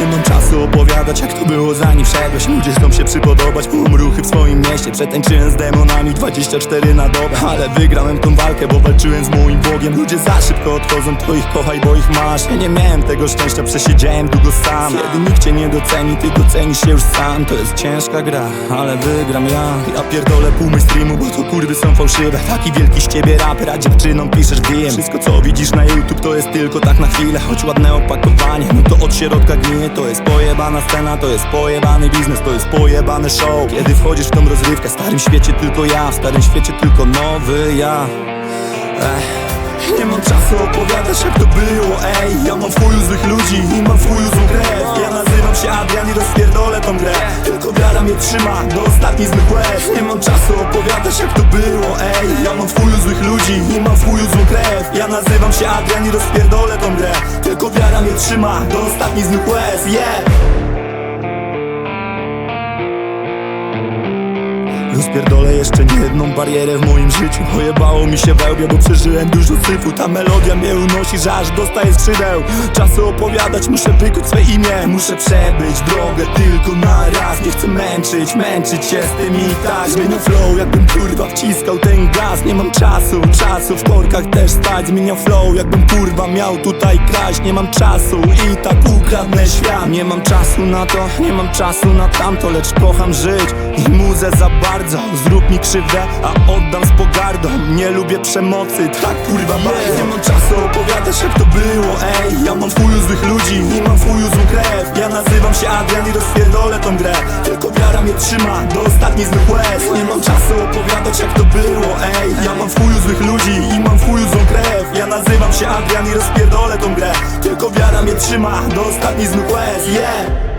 Nie mam czasu opowiadać jak to było zanim wszedłeś. Ludzie chcą się przypodobać, mam ruchy w swoim mieście. Przetańczyłem z demonami 24 na dobę Ale wygrałem tą walkę, bo walczyłem z moim Bogiem. Ludzie za szybko odchodzą, to ich kochaj, bo ich masz. Ja nie miałem tego szczęścia, przesiedziałem długo sam. Kiedy nikt cię nie doceni, ty docenisz się już sam. To jest ciężka gra, ale wygram ja. Ja pierdolę pół mainstreamu, bo to kurwy są fałszywe. Taki wielki z ciebie raper, a dziewczynom piszesz wiem. Wszystko co widzisz na YouTube to jest tylko tak na chwilę. Choć ładne opakowanie, no to od środka gnije To jest pojebana scena, to jest pojebany biznes To jest pojebany show. Kiedy wchodzisz w tą rozrywkę, w starym świecie tylko ja W starym świecie tylko nowy ja. Ech. Nie mam czasu opowiadać jak to było, ej. Ja mam w złych ludzi i mam w złą krew. Ja nazywam się Adrian i rozpierdolę tą grę. Tylko wiara mnie trzyma do ostatnich złych łez. Nie mam czasu opowiadać jak to było, ej. Ja mam w złych ludzi i mam w złą krew. Ja nazywam się Adrian i rozpierdolę tą grę Tylko wiara mnie trzyma do ostatnich złych łez, yeah Rozpierdolę jeszcze nie jedną barierę w moim życiu. Pojebało mi się wełbie, bo przeżyłem dużo syfu Ta melodia mnie unosi, że aż dostaję skrzydeł. Czasu opowiadać, muszę wykuć swe imię. Muszę przebyć drogę tylko na raz. Nie chcę męczyć, męczyć się z tym i tak. Zmieniam flow, jakbym kurwa wciskał ten gaz. Nie mam czasu, czasu w korkach też stać Zmieniam flow, jakbym kurwa miał tutaj kraść. Nie mam czasu i tak ukradnę świat. Nie mam czasu na to, nie mam czasu na tamto Lecz kocham żyć i muzę za bardzo Zrób mi krzywdę, a oddam z pogardą. Nie lubię przemocy, tak kurwa bardzo. Nie mam czasu opowiadać jak to było, ej. Ja mam w chuju złych ludzi i mam w chuju złą krew. Ja nazywam się Adrian i rozpierdolę tą grę. Tylko wiara mnie trzyma do ostatnich złych łez. Nie mam czasu opowiadać jak to było, ej. Ja mam w chuju złych ludzi i mam w chuju złą krew. Ja nazywam się Adrian i rozpierdolę tą grę. Tylko wiara mnie trzyma do ostatnich złych łez, yeah